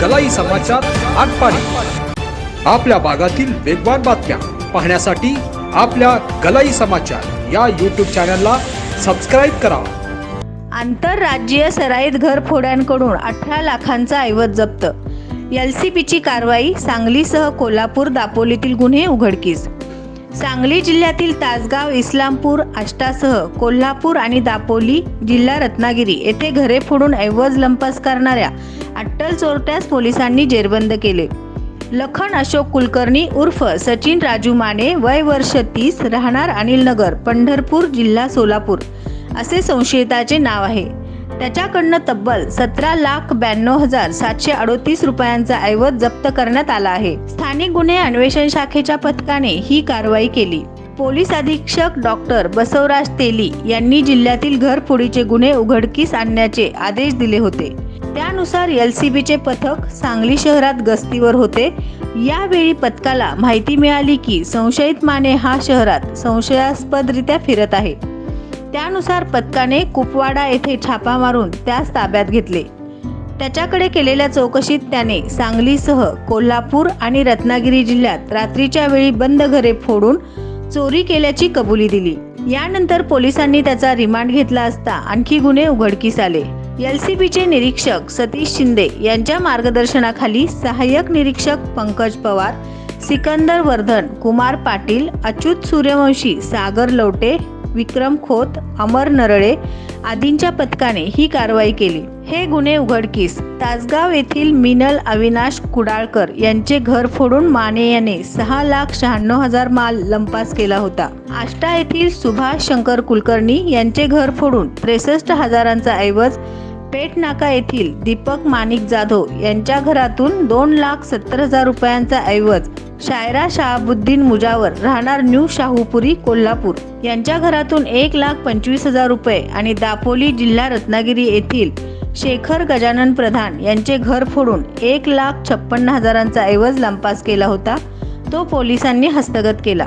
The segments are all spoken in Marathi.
गलाई समाचार आटपाडी. आपल्या भागातील वेगवान बातम्या पाहण्यासाठी आपल्या गलाई समाचार या यूट्यूब चॅनलला सबस्क्राईब करा. आंतरराज्यीय सराईत घरफोड्यांकडून अठरा लाखांचा ऐवज जप्त. एल सी पीची कारवाई सांगलीसह कोल्हापूर दापोलीतील गुन्हे उघडकीस. सांगली जिल्ह्यातील तासगाव इस्लामपूर आष्टासह कोल्हापूर आणि दापोली जिल्हा रत्नागिरी येथे घरे फोडून ऐवज लंपास करणाऱ्या अट्टल चोरट्यास पोलिसांनी जेरबंद केले. लखन अशोक कुलकर्णी उर्फ सचिन राजू माने वय वर्ष तीस राहणार अनिल नगर पंढरपूर जिल्हा सोलापूर. असे संशयिताचे नाव आहे. त्याच्याकडनं तब्बल सतरा लाख ब्याण्णव हजार सातशे अडोतीस रुपयांचा ऐवज जप्त करण्यात आला आहे. स्थानिक गुन्हे अन्वेषण शाखेच्या पथकाने ही कारवाई केली. पोलीस अधीक्षक डॉक्टर बसवराज तेली यांनी जिल्ह्यातील घरफोडीचे गुन्हे उघडकीस आणण्याचे आदेश दिले होते. त्यानुसार एल सी बीचे पथक सांगली शहरात गस्तीवर होते. यावेळी पथकाला माहिती मिळाली की संशयित माने हा शहरात संशयास्पदरित्या फिरत आहे. त्यानुसार पथकाने कुपवाडा येथे छापा मारून त्यास ताब्यात घेतले. त्याच्याकडे केलेल्या चौकशीत त्याने सांगलीसह कोल्हापूर आणि रत्नागिरी जिल्ह्यात रात्रीच्या वेळी बंद घरे फोडून चोरी केल्याची कबुली दिली. यानंतर पोलिसांनी त्याचा रिमांड घेतला असता आणखी गुन्हे उघडकीस आले. एल सी बीचे निरीक्षक सतीश शिंदे यांच्या मार्गदर्शनाखाली सहाय्यक निरीक्षक पंकज पवार सिकंदर वर्धन कुमार पाटील अच्युत सूर्यवंशी सागर लवटे विक्रम खोत अमर नरळे आदींच्या पथकाने ही कारवाई केली. हे गुन्हे उघडकीस तासगाव येथील मिनल अविनाश कुडाळकर यांचे घर फोडून माने याने सहा लाख शहाण्णव हजार माल लंपास केला होता. आष्टा येथील सुभाष शंकर कुलकर्णी यांचे घर फोडून त्रेसष्ट हजारांचा ऐवज पेटनाका येथील दीपक माणिक जाधव यांच्या घरातून दोन लाख सत्तर हजार रुपयांचा ऐवज शायरा शहाबुद्दीन मुजावर राहणार न्यू शाहूपुरी कोल्हापूर. यांच्या घरातून एक लाख पंचवीस हजार रुपये आणि दापोली जिल्हा रत्नागिरी येथील शेखर गजानन प्रधान यांचे घर फोडून एक लाख छप्पन्न हजारांचा ऐवज लंपास केला होता. तो पोलिसांनी हस्तगत केला.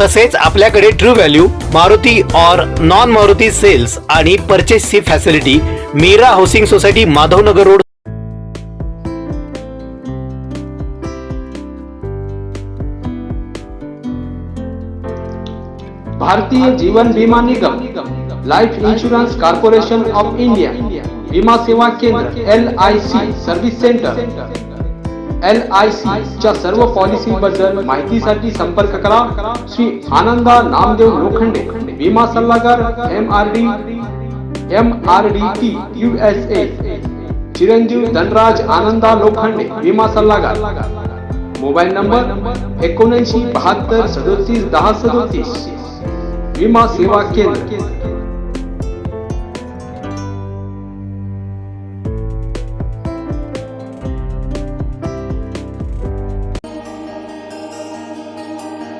तसेच आपल्याकडे true value Maruti or non Maruti sales आणि परचेसची facility Meera housing society Madhavnagar road Bharatiya Jeevan Bima Nigam life insurance corporation of India विमा सेवा केंद्र L I C service centre L I C च्या सर्व पॉलिसी बद्दल माहितीसाठी संपर्क करा. श्री आनंदा नामदेव लोखंडे विमा सल्लागार M R D M R D T U S A Chiranjeev Dhanraj Ananda Lokhande विमा सल्लागार. मोबाईल नंबर एकोणऐंशी बहात्तर सदोतीस दहा सदोतीस. विमा सेवा केंद्र.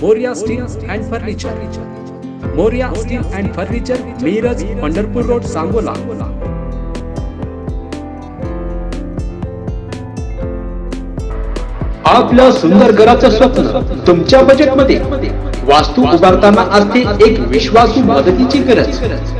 Moriya steel and furniture Moriya steel and furniture Miraj Pandharpur road Sangola आपलं सुंदर घराचं स्वप्न तुमच्या बजेटमध्ये वास्तू उभारताना असते एक विश्वासू मदतीची गरज.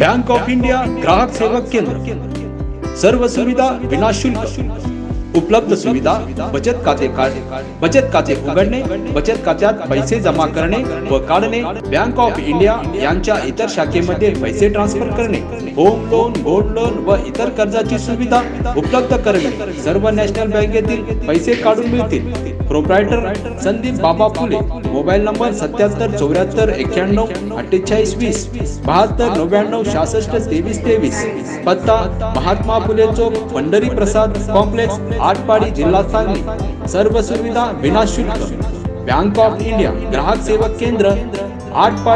बँक ऑफ इंडिया ग्राहक सेवा केंद्र. सर्व सुविधा विनाशुल्क. उपलब्ध सुविधा बचत खाते काढणे बचत खाते उघडणे बचत खात्यात पैसे जमा करणे व काढणे. बँक ऑफ इंडिया यांच्या इतर शाखेमध्ये पैसे ट्रान्सफर करणे. होम लोन गोल्ड लोन व इतर कर्जाची सुविधा उपलब्ध करणे. सर्व नॅशनल बँकेतील पैसे काढून मिळतील. प्रोप्रायटर संदीप बाबा फुले. मोबाईल नंबर सत्याहत्तर चौऱ्याहत्तर एक्क्याण्णव अठ्ठेचाळीस वीस बहात्तर नव्याण्णव सहासष्ट तेवीस तेवीस. पत्ता महात्मा फुले चौक पंढरी प्रसाद कॉम्प्लेक्स आटपाडी जिल्हा सांगली. सर्व सुविधा विनाशुल्क. बँक ऑफ इंडिया ग्राहक सेवा केंद्र आटपाडी